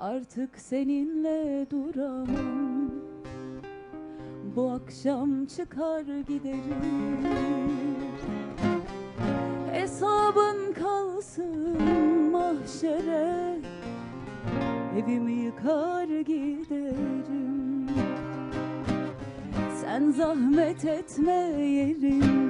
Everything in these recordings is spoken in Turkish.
Artık seninle duramam. Bu akşam çıkar giderim. Hesabın kalsın mahşere. Evimi yıkar giderim. Sen zahmet etme yerinden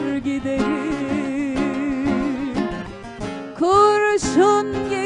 순간